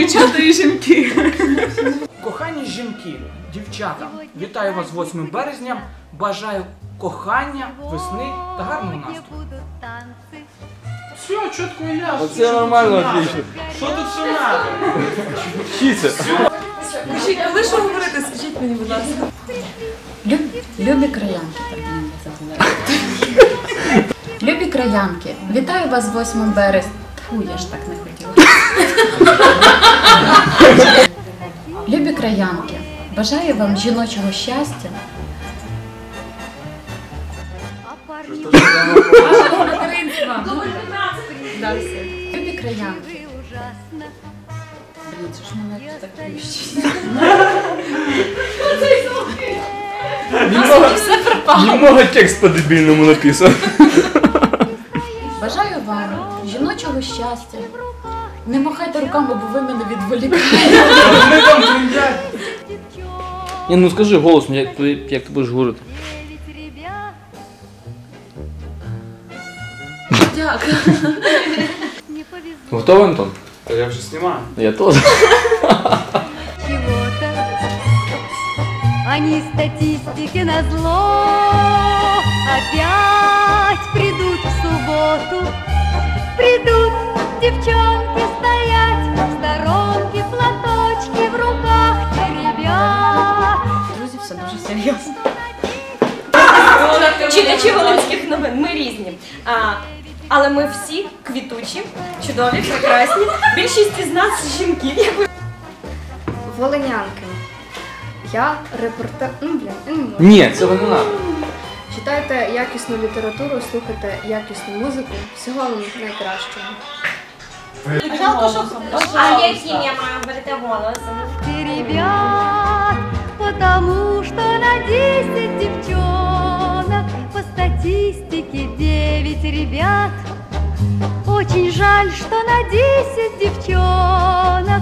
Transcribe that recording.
дівчата і жінки. Кохані жінки, дівчата, вітаю вас з 8 березня. Бажаю кохання, весни та гарного настрою. Все, чітко і ясно. Оце нормально, отлично. Що тут ще надо? Вчіться. Скажіть, коли що говорити, скажіть мені, будь ласка. Любі краянки, так блін, я забула. Любі краянки, вітаю вас з 8 березня. Фу, я ж так не хотіла. Любі краянки, бажаю вам жіночого щастя. Материнства. Любі краянки. Блін, це ж мене так плющить. Немного текст по-дебільному написан. Бажаю вам жіночого щастя. Не махайте руками, бо ви мене відволікаєте. Вони там трендять. Ні, ну скажи голосно, як, ти- як ти будеш говорити. Дякую. Готовий, Антон? Та я вже знімаю. Я теж. Они статистики на зло Опять Придут девчонки стоять В сторонке платочки в руках ребят Друзі, все дуже серйозно. Читачі волинських новин, ми різні. А, але ми всі квітучі, чудові, прекрасні. Більшість із нас жінки. Волинянки. Я репортер. Ну, блін, я не можу. Ні, цього не треба. Читайте якісну літературу, слухайте якісну музику. Всього вам найкращого. А яким я маю бути голосом? ребят Потому что на 10 девчонок По статистике 9 ребят Очень жаль, что на 10 девчонок